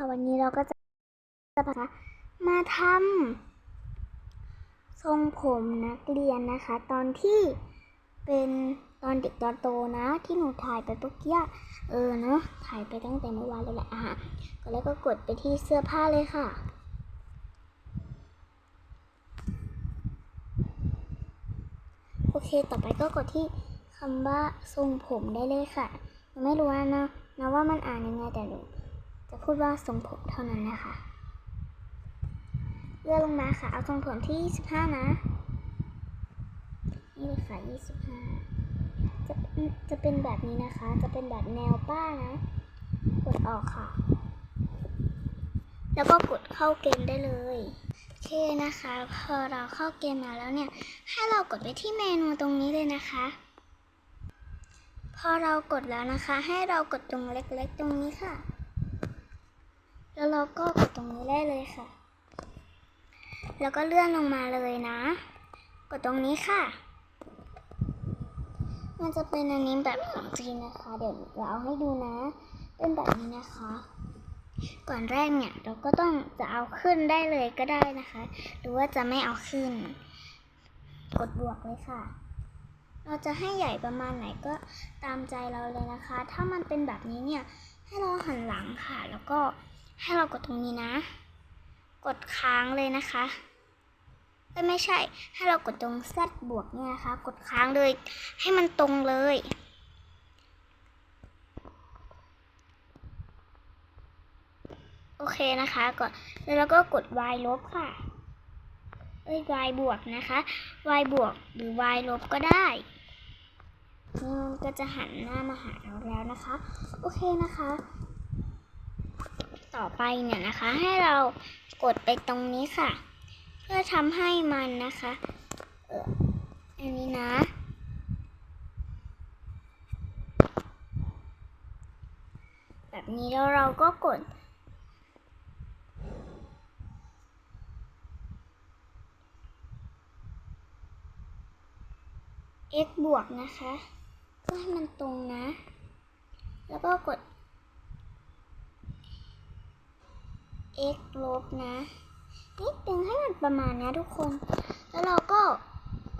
ค่ะวันนี้เราก็จะจะมาทำทรงผมนักเรียนนะคะ ตอนที่เป็นตอนเด็กตอนโตนะ ที่หนูถ่ายไปเมื่อกี้เออเนาะถ่ายไปตั้งแต่เมื่อวานเลยแหละอะก็แล้วก็กดไปที่เสื้อผ้าเลยค่ะโอเค ต่อไปก็กดที่คำว่าทรงผมได้เลยค่ะ ไม่รู้นะนะนะว่ามันอ่านยังไงแต่หนู จะพูดว่าทรงผมเท่านั้นนะคะเลื่อนลงมาค่ะ เอาทรงผมที่ 25 นะ นี่เลยค่ะ 25 จะจะเป็นแบบนี้นะคะ จะเป็นแบบแนวป้านะกดออกค่ะ แล้วก็กดเข้าเกมได้เลยโอเคนะคะ พอเราเข้าเกมมาแล้วเนี่ย ให้เรากดไปที่เมนูตรงนี้เลยนะคะ พอเรากดแล้วนะคะ ให้เรากดตรงเล็กๆ ตรงนี้ค่ะ แล้วเราก็กดตรงนี้ได้เลยค่ะ แล้วก็เลื่อนลงมาเลยนะ กดตรงนี้ค่ะ มันจะเป็นอันนี้แบบของจีนนะคะ เดี๋ยวเราเอาให้ดูนะ เป็นแบบนี้นะคะ ก่อนแรกเนี่ยเราก็ต้องจะเอาขึ้นได้เลยก็ได้นะคะ หรือว่าจะไม่เอาขึ้น กดบวกเลยค่ะเราจะให้ใหญ่ประมาณไหนก็ตามใจเราเลยนะคะ ถ้ามันเป็นแบบนี้เนี่ย ให้เราหันหลังค่ะ แล้วก็ ให้เรากดตรงนี้นะ กดค้างเลยนะคะเอ้ยไม่ใช่ ให้เรากดตรง Z บวกเนี่ยนะคะ กดค้างเลย ให้มันตรงเลย โอเคนะคะกดแล้วเราก็กด y ลบค่ะ เอ้ย y บวกนะคะ y บวกหรือ y ลบก็ได้นี่มันก็จะหันหน้ามาหาเราแล้วนะคะ โอเคนะคะ ต่อไปเนี่ยนะคะ ให้เรากดไปตรงนี้ค่ะ เพื่อทำให้มันนะคะเอออันนี้นะแบบนี้แล้วเราก็กด x บวกนะคะเพื่อให้มันตรงนะ แล้วก็กด x ลบนะนิดนึงให้มันประมาณนี้ทุกคน แล้วเราก็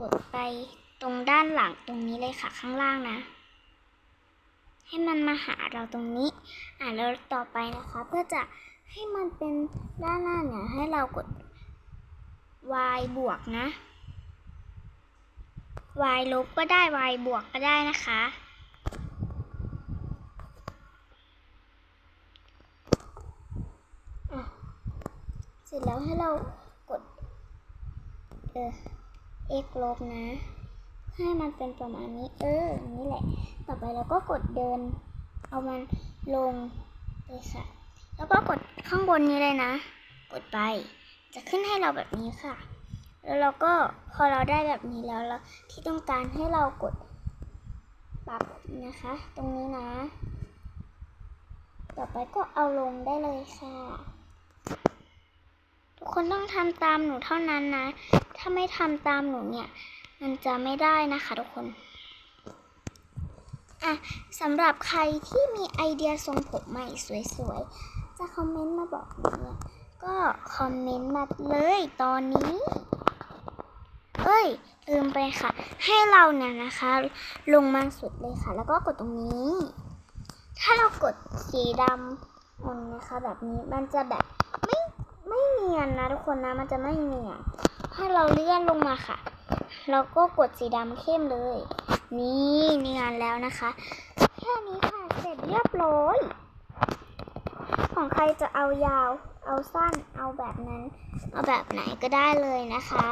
กดไปตรงด้านหลังตรงนี้เลยค่ะข้างล่างนะ ให้มันมาหาเราตรงนี้ อ่าแล้วต่อไปนะคะ เพื่อจะให้มันเป็นด้านหน้าเนี่ยให้เรากด y บวกนะ y ลบก็ได้ y บวกก็ได้นะคะอะ เสร็จแล้วให้เรากดเออ x ลบนะ ให้มันเป็นประมาณนี้ เออ นี่แหละ ต่อไปเราก็กดเดิน เอามันลงเลยค่ะ แล้วก็กดข้างบนนี้เลยนะ กดไป จะขึ้นให้เราแบบนี้ค่ะ แล้วเราก็พอเราได้แบบนี้แล้วเราที่ต้องการให้เรากดปรับนะคะ ตรงนี้นะ ต่อไปก็เอาลงได้เลยค่ะ คนต้องทำตามหนูเท่านั้นนะ ถ้าไม่ทำตามหนูเนี่ย มันจะไม่ได้นะคะทุกคนอะสำหรับใครที่มีไอเดียทรงผมใหม่สวยๆ จะคอมเมนต์มาบอกหนูเนี่ย ก็คอมเมนต์มาเลยตอนนี้ เอ้ย ลืมไปค่ะ ให้เราเนี่ยนะคะ ลงมาสุดเลยค่ะ แล้วก็กดตรงนี้ ถ้าเรากดสีดำมันนะคะ แบบนี้มันจะแบบ ไม่เนียนนะทุกคนนะมันจะไม่เนียนให้เราเลื่อนลงมาค่ะ เราก็กดสีดำเข้มเลย นี่เนียนแล้วนะคะ แค่นี้ค่ะเสร็จเรียบร้อยของใครจะเอายาว เอาสั้น เอาแบบนั้น เอาแบบไหนก็ได้เลยนะคะ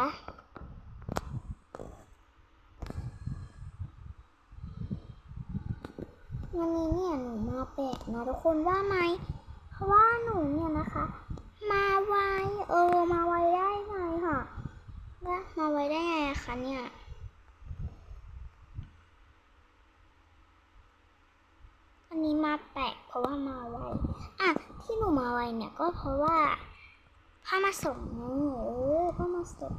วันนี้เนี่ยหนูมาแปลกนะทุกคนว่าไหมเพราะว่าหนูเนี่ยนะคะ มาไวเออมาไวได้ไงค่ะว่ามาไวได้ไงคะเนี่ยอันนี้มาแปลกเพราะว่ามาไวอะที่หนูมาไวเนี่ยก็เพราะว่าพ่อมาส่งไงเออพ่อมาส่ง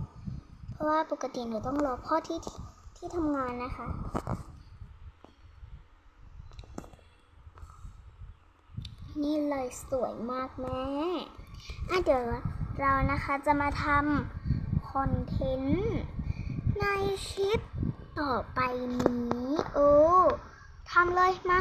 เพราะว่าปกติหนูต้องรอพ่อที่ที่ที่ทำงานนะคะนี่เลยสวยมากแม่ เดี๋ยวเรานะคะจะมาทำคอนเทนต์ในคลิปต่อไปนี้ โอ้ทำเลยมา